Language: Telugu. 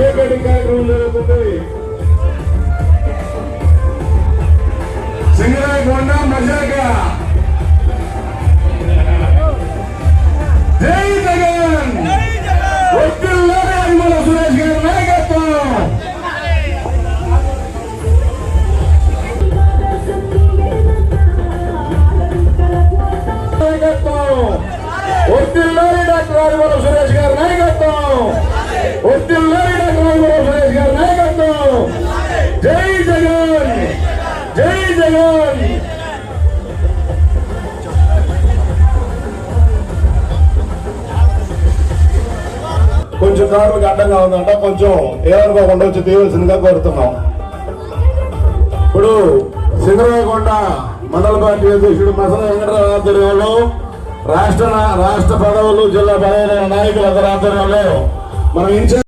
కేక్ కార్యక్రమం జరుగుతుంది సింగరాయ కొండ మజాక జై జగన్ ఒత్తిళ్ళోనే అనిమల సురేష్ గారి నాయకత్వం. నాయకత్వం ఒత్తిళ్ళోని డాక్టర్ అనిమల సురేష్ గారు నాయకత్వం ఒత్తిళ్ళోని జై జగన్! కొంచెం కారులకు అడ్డంగా ఉందంట కొంచెం ఏమనుకోకుండా వచ్చి తీయవలసిందిగా కోరుతున్నాం. ఇప్పుడు సింగరాయకొండ మండల పార్టీ అధ్యక్షుడు మసల వెంకటరావు ఆధ్వర్యంలో రాష్ట్ర రాష్ట్ర పదవులు జిల్లా పదవులైన నాయకులందరి ఆధ్వర్యంలో మనం ఇన్ఛార్జ్